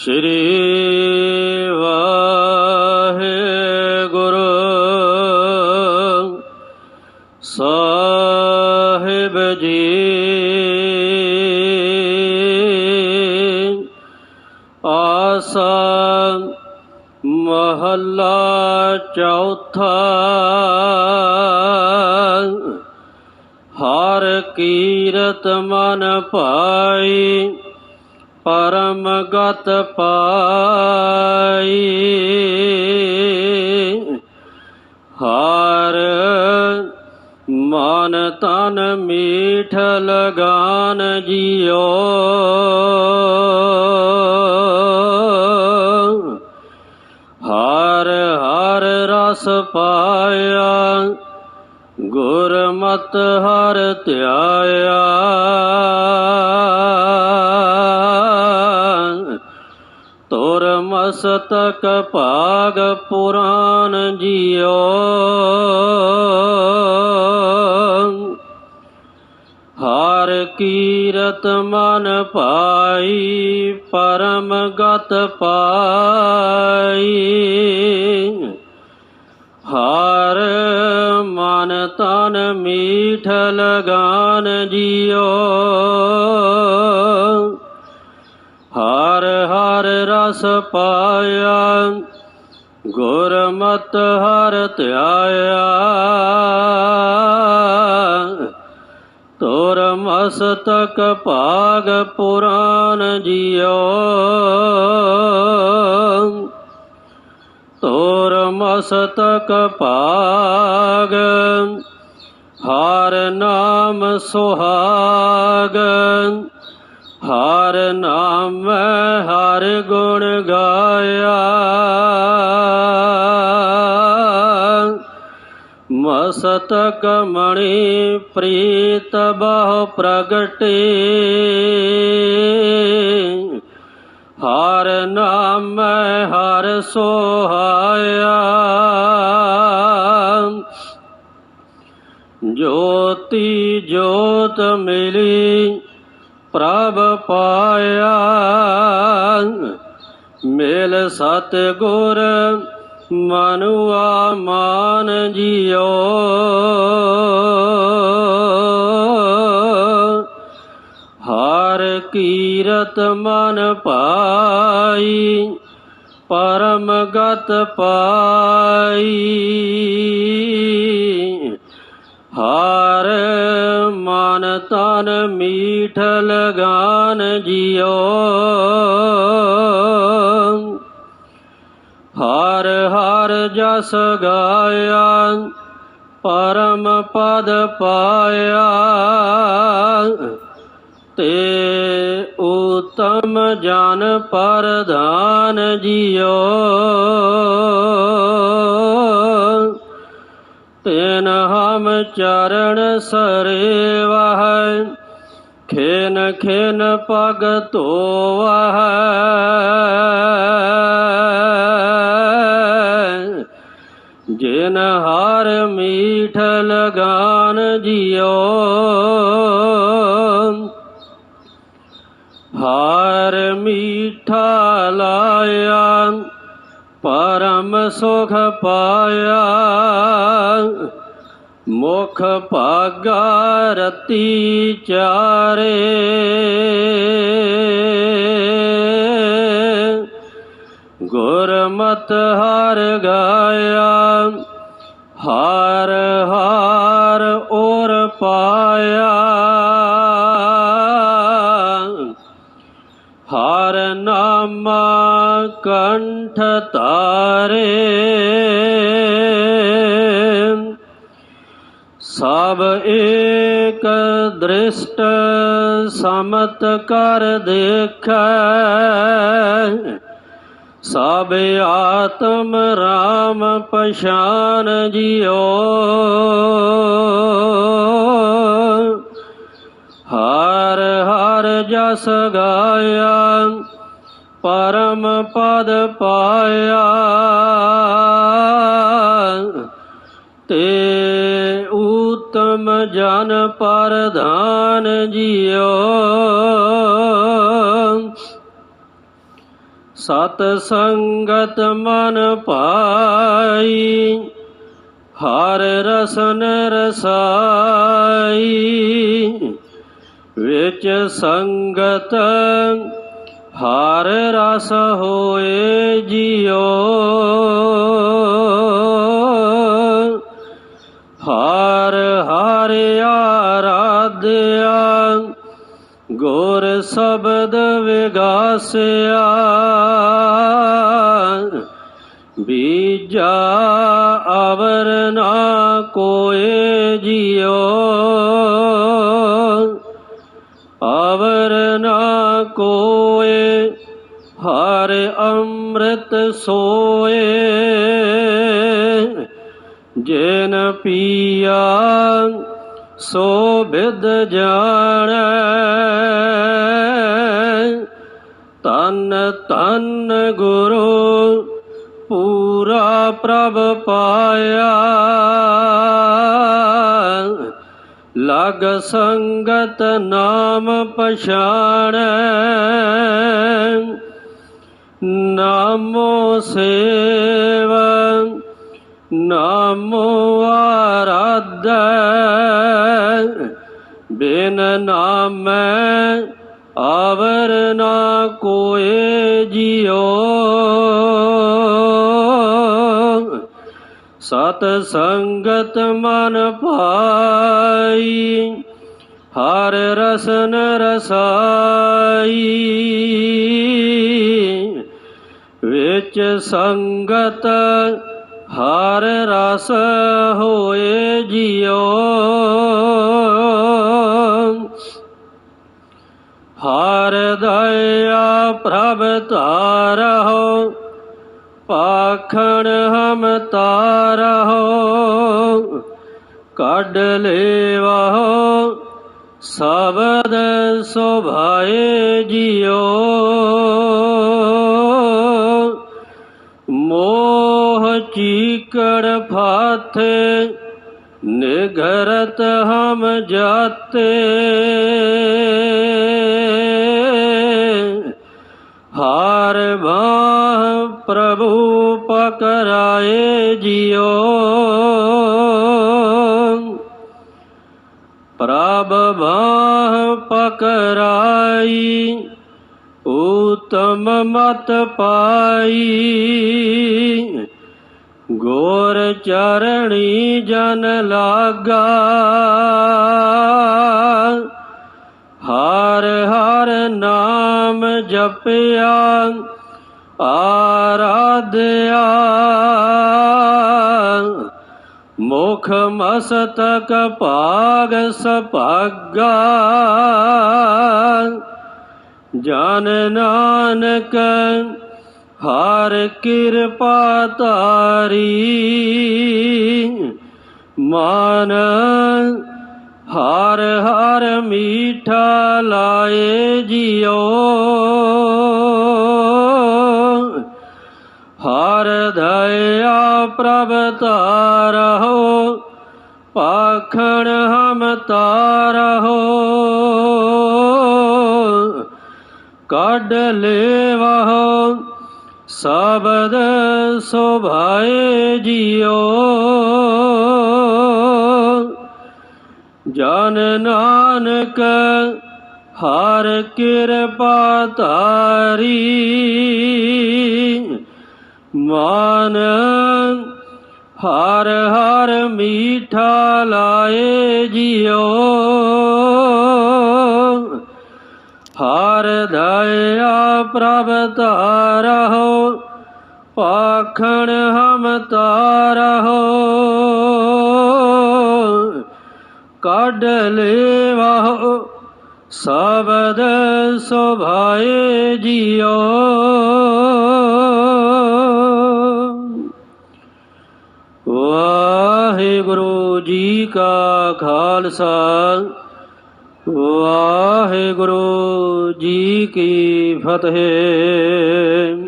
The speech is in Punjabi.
ਸ਼੍ਰੀ ਵਾਹਿਗੁਰੂ ਸਾਹਿਬ ਜੀ। ਆਸਾ ਮਹੱਲਾ ਚੌਥਾ। ਹਰ ਕੀਰਤ ਮਨ ਭਾਈ ਪਰਮ ਗਤ ਪਾਈ। ਹਰ ਮਨ ਤਨ ਮੀਠ ਲਗਾਨ ਜਿਓ। ਹਰ ਹਰ ਰਸ ਪਾਇਆ, ਗੁਰਮਤ ਹਰ ਧਿਆਇਆ। ਸਤਕ ਮਸਤਕ ਭਾਗ ਪੁਰਾਨ ਜਿਓ। ਹਰ ਕੀਰਤ ਮਨ ਪਾਈ ਪਰਮ ਗਤ ਪਾਈ। ਹਰ ਮਨ ਤਨ ਮੀਠ ਲਗਾਨ ਜਿਓ। ਰਸ ਪਾਇਆ, ਗੁਰਮਤ ਹਰ ਧਿਆਇਆ। ਤੋਰ ਮਸਤਕ ਭਾਗ ਪੁਰਾਨ ਜਿਓ ਤੋਰ ਮਸਤਕ ਭਾਗ, ਹਰ ਨਾਮ ਸੁਹਾਗ। ਹਰ ਨਾਮ ਹਰ ਗੁਣ ਗਾਇਆ। ਮਸਤਕ ਮਣੀ ਪ੍ਰੀਤ ਬਹੁ ਪ੍ਰਗਟੇ। ਹਰ ਨਾਮ ਹਰ ਸੋਹਾਇਆ। ਜੋਤੀ ਜੋਤ ਮਿਲੀ ਪ੍ਰਭ ਪਾਇਆ। ਮੇਲ ਸਤ ਗੁਰ ਮਨੁਆ ਮਾਨ ਜਿਓ। ਹਰ ਕੀਰਤ ਮਨ ਪਾਈ ਪਰਮ ਗਤ ਪਾਈ। ਹਰ ਮਨ ਤਨ ਮੀਠ ਲਗਾਨ ਜਿਓ ਹਰ ਹਰ ਜਸ ਗਾਇਆ, ਪਰਮ ਪਦ ਪਾਇਆ। ਤੇ ਉਤਮ ਜਨ ਪਰਧਾਨ ਜਿਓ ਚਰਨ ਸਰੇਵਾ ਹੈ ਖੇਨ ਖੇਨ ਪਗ ਧੋਵਾ ਹੈ ਜਿਨ ਹਰ ਮੀਠ ਲਗਾਨ ਜਿਓ ਹਰ ਮੀਠਾ ਲਾਇਆ, ਪਰਮ ਸੁਖ ਪਾਇਆ। ਮੁਖ ਭਾਗਾ ਰਤੀ ਚਾਰੇ। ਗੁਰਮਤ ਹਰ ਗਾਇਆ, ਹਰ ਹਰ ਔਰ ਪਾਇਆ। ਹਰ ਨਾਮ ਕੰਠ ਤਾਰੇ। ਸਭ ਏਕ ਦ੍ਰਿਸ਼ਟ ਸਮਤ ਕਰ ਦੇਖੈ। ਸਭ ਆਤਮ ਰਾਮ ਪਛਾਨ ਜਿਓ ਹਰ ਹਰ ਜਸ ਗਾਇਆ, ਪਰਮ ਪਦ ਪਾਇਆ। ਤੇ ਉਤਮ ਜਨ ਪਰਧਾਨ ਜਿਓ। ਸਤ ਸੰਗਤ ਮਨ ਪਾਈ, ਹਰ ਰਸਨ ਰਸਾਈ। ਵਿੱਚ ਸੰਗਤ ਹਰ ਰਸ ਹੋਏ ਜਿਉ ਹਰ ਹਰ ਆਰਾਧਿਆ ਗੁਰ ਸ਼ਬਦ ਵਿਗਾਸਿਆ। ਬੀਜਾ ਅਵਰ ਨਾ ਕੋਏ ਜਿਉ। ਅਵਰ ਨਾ ਕੋਏ, ਹਰ ਅੰਮ੍ਰਿਤ ਸੋਏ। ਜਿਨ ਪੀਆ ਸੋ ਬਿਦ ਜਾਣੈ ਤਨ ਤਨ ਗੁਰੂ ਪੂਰਾ ਪ੍ਰਭ ਪਾਇਆ। ਲਗ ਸੰਗਤ ਨਾਮ ਪਛਾਣੈ, ਨਾਮੋ ਸੇਵਾ, ਨਾਮੋ ਆਰਾਧੈ। ਬਿਨ ਨਾਮੈ ਆਵਰ ਨਾ ਕੋਏ ਜਿਉ ਸਤ ਸੰਗਤ ਮਨ ਪਾਈ ਹਰ ਰਸਨ ਰਸਾਈ। ਵਿੱਚ ਸੰਗਤ ਹਰ ਰਸ ਹੋਏ ਜਿਉ। ਹਰ ਦਇਆ ਪ੍ਰਭ ਤਾਰਹੁ ਪਾਖਣ ਹਮ ਤਾਰਹੁ ਕੱਢ ਲੇਵਹੁ ਸਬਦ ਸੁਭਾਏ ਜਿਉ। ਮੋਹ ਚੀਕੜ ਫਾਥੇ, ਨਿਗਰਤ ਹਮ ਜਾਤੇ। ਹਾਰ ਬਾਹ ਪ੍ਰਭੂ ਪਕਰਾਏ ਜਿਉ। ਪ੍ਰਭ ਬਾਹ ਪਕਰਾਈ ਉਤਮ ਮਤ ਪਾਈ। ਗੋਰ ਚਰਣੀ ਜਨ ਲਾਗਾ। ਹਰ ਹਰ ਨਾਮ ਜਪਿਆ, ਆਰਾਧਿਆ। ਮੁਖ ਮਸਤਕ ਭਾਗ ਸਭਾਗਾ। ਜਨ ਨਾਨਕ ਹਰ ਕਿਰਪਾ ਤਾਰੀ ਮਨ ਹਰ ਹਰ ਮੀਠਾ ਲਾਏ ਜਿਉ। ਹਰ ਦਇਆ ਪ੍ਰਭ ਤਾਰਹੁ ਪਾਖਣ ਹਮ ਤਾਰਹੁ। ਕੱਢ ਲੇਵਹੁ ਸਬਦ ਸੋਭਾਏ ਜੀਓ। ਜਨ ਨਾਨਕ ਹਰ ਕਿਰਪਾ ਤਾਰੀ ਮਨ ਹਰ ਹਰ ਮੀਠਾ ਲਾਏ ਜਿਉ ਹਰ ਦਇਆ ਪ੍ਰਭ ਤਾਰਹੁ ਪਾਖਣ ਹਮ ਤਾਰਹੁ ਕੱਢ ਲੇਵਹੁ, ਸਬਦ ਸੁਭਾਏ ਜੀਓ। ਵਾਹਿਗੁਰੂ ਜੀ ਕਾ ਖਾਲਸਾ, ਵਾਹਿਗੁਰੂ ਜੀ ਕੀ ਫਤਿਹ।